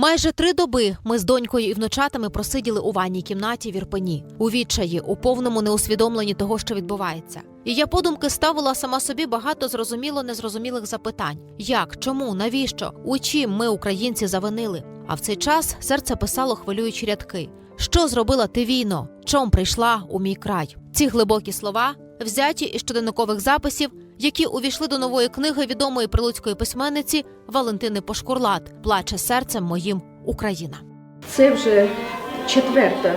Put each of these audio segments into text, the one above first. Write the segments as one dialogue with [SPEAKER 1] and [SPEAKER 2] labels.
[SPEAKER 1] Майже три доби ми з донькою і внучатами просиділи у ванній кімнаті в Ірпені, у відчаї, у повному неусвідомленні того, що відбувається. І я подумки ставила сама собі багато зрозуміло незрозумілих запитань: як, чому, навіщо, у чим ми, українці, завинили. А в цей час серце писало хвилюючі рядки. Що зробила ти війно? Чом прийшла у мій край? Ці глибокі слова взяті із щоденникових записів, які увійшли до нової книги відомої прилуцької письменниці Валентини Пошкурлат Плаче серцем моїм Україна.
[SPEAKER 2] Це вже четверта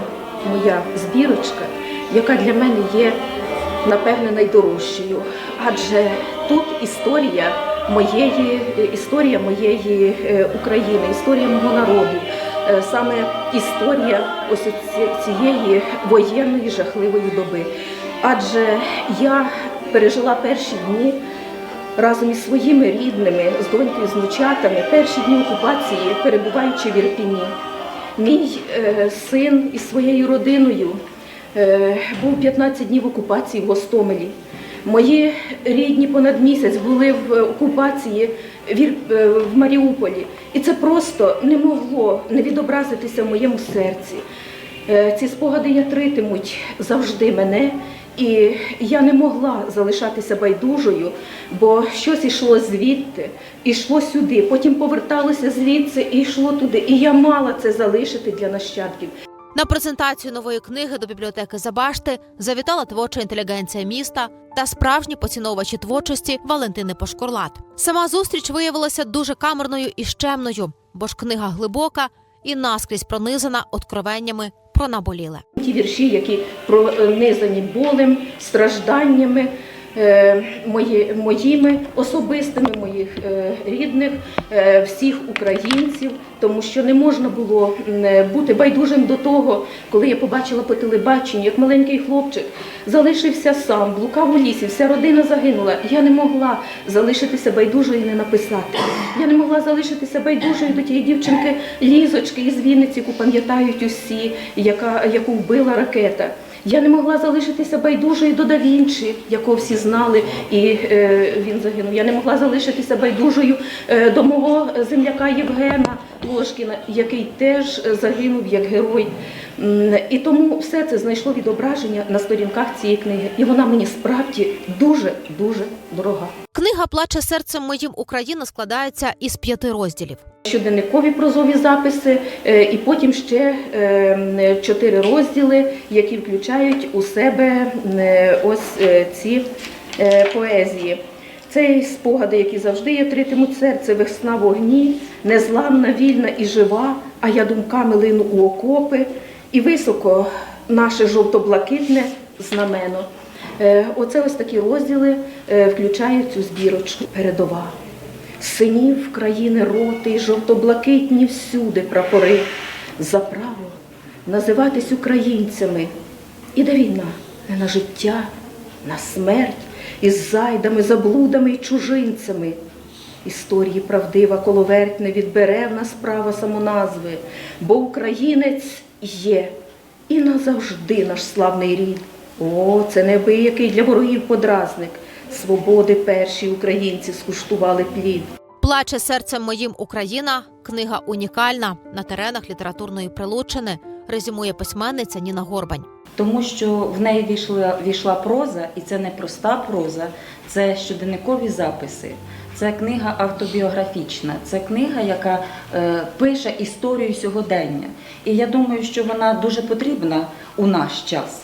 [SPEAKER 2] моя збірочка, яка для мене є, напевне, найдорожчою. Адже тут історія моєї, історія моєї е, України, історія мого народу, е, саме історія ось цієї воєнної жахливої доби. Адже я пережила перші дні разом із своїми рідними, з донькою, з внучатами, перші дні окупації, перебуваючи в Ірпіні. Мій е, син із своєю родиною е, був 15 днів окупації в Гостомелі. Мої рідні понад місяць були в окупації в, е, в Маріуполі. І це просто не могло не відобразитися в моєму серці. Е, Ці спогади ятритимуть завжди мене, і я не могла залишатися байдужою, бо щось ішло звідти, ішло сюди, потім поверталося звідси і йшло туди. І я мала це залишити для нащадків.
[SPEAKER 1] На презентацію нової книги до бібліотеки Забашти завітала творча інтелігенція міста та справжні поціновувачі творчості Валентини Пошкурлат. Сама зустріч виявилася дуже камерною і щемною, бо ж книга глибока і наскрізь пронизана откровеннями про наболіле.
[SPEAKER 2] Ті вірші, які пронизані болем, стражданнями мої, моїми особистими, моїх е, рідних, е, всіх українців, тому що не можна було е, бути байдужим до того, коли я побачила по телебаченню, як маленький хлопчик залишився сам, блукав у лісі, вся родина загинула. Я не могла залишитися байдужою і не написати. Я не могла залишитися байдужою до тієї дівчинки Лізочки із Вінниці, яку пам'ятають усі, яка, яку вбила ракета. Я не могла залишитися байдужою до Давінчі, якого всі знали, і е, він загинув. Я не могла залишитися байдужою е, до мого земляка Євгена Ложкіна, який теж загинув як герой. І тому все це знайшло відображення на сторінках цієї книги. І вона мені справді дуже дуже дорога.
[SPEAKER 1] Книга Плаче серцем моїм Україна складається із п'яти розділів.
[SPEAKER 2] Щоденникові прозові записи, е, і потім ще е, чотири розділи, які включають у себе е, ось ці поезії. Це спогади, які завжди ятритимуть серце, весна в огні, незламна, вільна і жива, а я думками лину у окопи, і високо наше жовто-блакитне знамено. Е, Оце ось такі розділи е, включають цю збірочку. Передова. Синів країни роти, жовто-блакитні всюди прапори за право називатись українцями. Іде війна не на життя, на смерть із зайдами, заблудами й чужинцями. Історії правдива коловерть не відбере в нас права самоназви, бо українець є і назавжди наш славний рід. О, це неабиякий для ворогів подразник. Свободи перші українці скуштували плід.
[SPEAKER 1] Плаче серцем моїм Україна. Книга унікальна на теренах літературної прилучини. Резюмує письменниця Ніна Горбань.
[SPEAKER 3] Тому що в неї війшла, війшла проза, і це не проста проза, це щоденникові записи. Це книга автобіографічна, це книга, яка е, пише історію сьогодення. І я думаю, що вона дуже потрібна у наш час.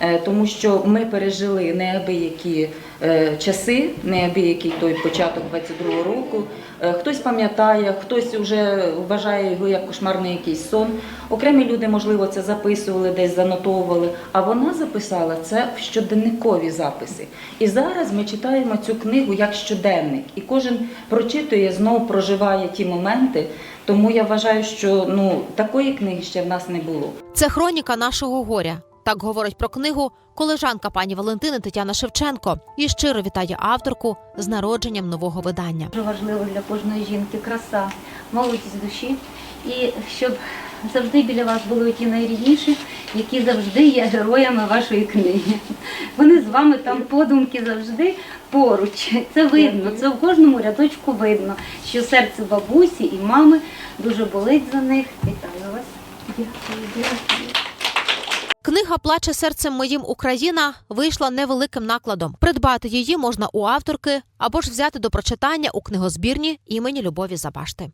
[SPEAKER 3] Е, Тому що ми пережили неабиякі е, часи, неабиякий той початок 22-го року. Е, Хтось пам'ятає, хтось вже вважає його як кошмарний якийсь сон. Окремі люди, можливо, це записували, десь занотовували. А вона записала це в щоденникові записи. І зараз ми читаємо цю книгу як щоденник, і кожен прочитує, знову проживає ті моменти. Тому я вважаю, що ну такої книги ще в нас не було.
[SPEAKER 1] Це хроніка нашого горя. Так говорить про книгу колежанка пані Валентини Тетяна Шевченко і щиро вітає авторку з народженням нового видання.
[SPEAKER 4] Дуже важливо для кожної жінки краса, молодість душі і щоб завжди біля вас були ті найрідніші, які завжди є героями вашої книги. Вони з вами там подумки завжди поруч. Це видно, це в кожному рядочку видно, що серце бабусі і мами дуже болить за них. Вітаю вас. Дякую, дякую.
[SPEAKER 1] Книга Плаче серцем моїм Україна вийшла невеликим накладом. Придбати її можна у авторки або ж взяти до прочитання у книгозбірні імені Любові Забашти.